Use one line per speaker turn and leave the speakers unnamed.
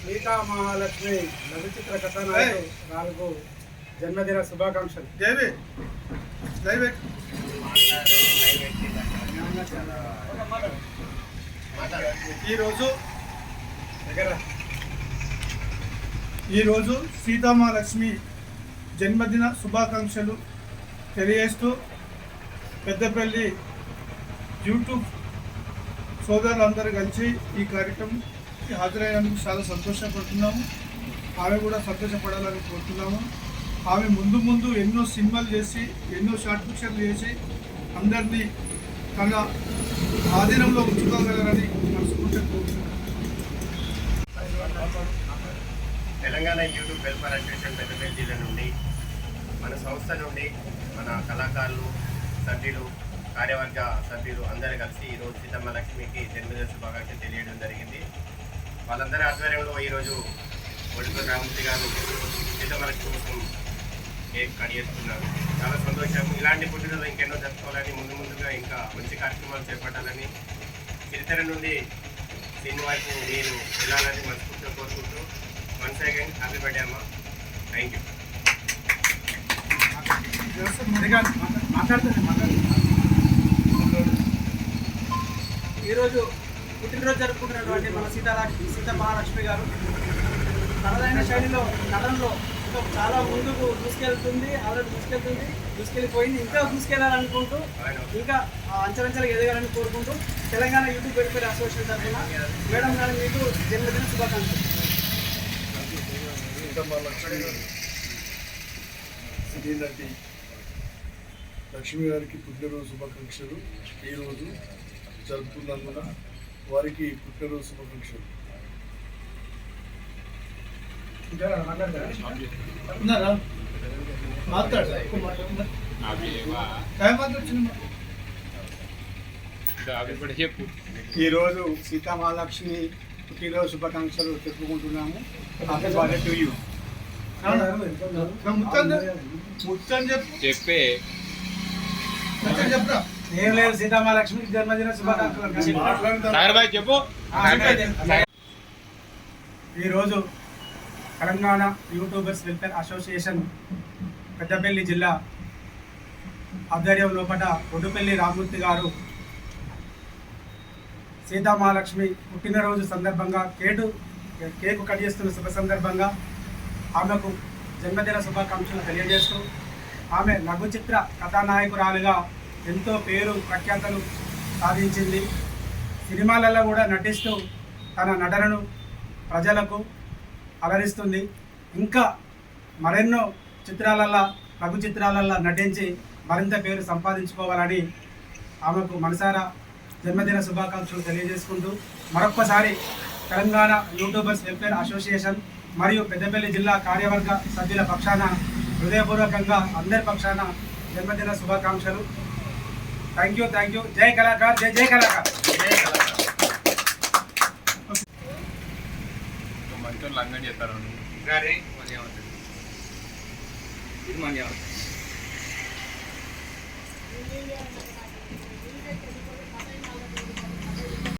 సీతా మహాలక్ష్మి లఘుచిత్ర కథానాయకు నాలుగు జన్మదిన శుభాకాంక్షలు.
దేవి దయవే ఈరోజు
దగ్గర
ఈరోజు సీతామహాలక్ష్మి జన్మదిన శుభాకాంక్షలు తెలియజేస్తూ పెద్దపల్లి యూట్యూబ్ సోదరులందరూ కలిసి ఈ కార్యక్రమంకి హాజరైనందుకు చాలా సంతోషపడుతున్నాము. ఆమె కూడా సంతోషపడాలని కోరుతున్నాము. ఆమె ముందు ముందు ఎన్నో సినిమాలు చేసి ఎన్నో షార్ట్ పిక్చర్లు చేసి అందరినీ తన ఆధీనంలో ఉంచుకోగలరని మనసుకుంటే కోరుతున్నాను.
Telangana YouTube welfare association Peddapalli జిల్లా నుండి మన సంస్థ నుండి మన కళాకారులు సభ్యులు కార్యవర్గ సభ్యులు అందరూ కలిసి ఈరోజు సీతమ్మ లక్ష్మికి జన్మదిన శుభాకాంక్షలు తెలియడం జరిగింది. వాళ్ళందరి ఆధ్వర్యంలో ఈరోజు ఒడిపల్లి రామూర్తి గారు సీతమ్మ లక్ష్మి కోసం కేక్ కట్ చేస్తున్నారు. చాలా సంతోషం. ఇలాంటి పుట్టినరోజు ఇంకెన్నో జరుపుకోవాలని ముందు ముందుగా ఇంకా మంచి కార్యక్రమాలు చేపట్టాలని చరిత్ర నుండి దీని వైపు మీరు వెళ్ళాలని మనస్ఫూర్తిగా కోరుకుంటున్నాను వన్స్ అగైన్ హ్యాపీ బర్త్డే అమ్మ. థ్యాంక్ యూ
ఈరోజు పుట్టినరోజు జరుపుకుంటున్నటువంటి మన సీతాలక్ష్మి సీత మహాలక్ష్మి గారు తనదైన శైలిలో నటనలో చాలా ముందుకు దూసుకెళ్తుంది ఆల్రెడీ దూసుకెళ్తుంది దూసుకెళ్ళిపోయింది. ఇంకా దూసుకెళ్ళాలనుకుంటూ ఇంకా ఆ ఎదగాలని కోరుకుంటూ తెలంగాణ యూట్యూబ్ వెల్ఫేర్ అసోసియేషన్ తరఫున మేడం గారు మీకు జన్మదిన శుభాకాంక్షలు.
సీతమ్మ లక్ష్మి సినీ నటి లక్ష్మి గారికి పుట్టినరోజు శుభాకాంక్షలు. ఈరోజు జరుపుకున్నందున వారికి పుట్టినరోజు శుభాకాంక్షలు.
ఈరోజు సీతా మహాలక్ష్మి పుట్టినరోజు శుభాకాంక్షలు చెప్పుకుంటున్నాము. బర్త్డే టు యూ
చెప్పు.
ఏం లేదు సీతా మహాలక్ష్మి జన్మదిన శుభాకాంక్షలు.
చెప్పు.
ఈరోజు Telangana YouTubers welfare association Peddapalli జిల్లా ఆధ్వర్యం లోపల ఒడ్డుపల్లి రామూర్తి గారు సీతామహాలక్ష్మి పుట్టినరోజు సందర్భంగా కేటు కేకు కట్ చేస్తున్న శుభ సందర్భంగా ఆమెకు జన్మదిన శుభాకాంక్షలు తెలియజేస్తూ ఆమె లఘు చిత్ర కథానాయకురాలుగా ఎంతో పేరు ప్రఖ్యాతలు సాధించింది. సినిమాలలో కూడా నటిస్తూ తన నటనను ప్రజలకు అలరిస్తుంది. ఇంకా మరెన్నో చిత్రాలల్లో లఘు చిత్రాలల్లో నటించి మరింత పేరు సంపాదించుకోవాలని ఆమెకు మనసారా జన్మదిన శుభాకాంక్షలు తెలియజేసుకుంటూ మరొక్కసారి తెలంగాణ యూట్యూబర్స్ వెల్ఫేర్ అసోసియేషన్ మరియు పెద్దపల్లి జిల్లా కార్యవర్గ సభ్యుల పక్షాన హృదయపూర్వకంగా అందరి పక్షాన జన్మదిన శుభాకాంక్షలు. థ్యాంక్ యూ థ్యాంక్ యూ జై కళాకార్ జై జై కళాకార్.
ఇది మంచి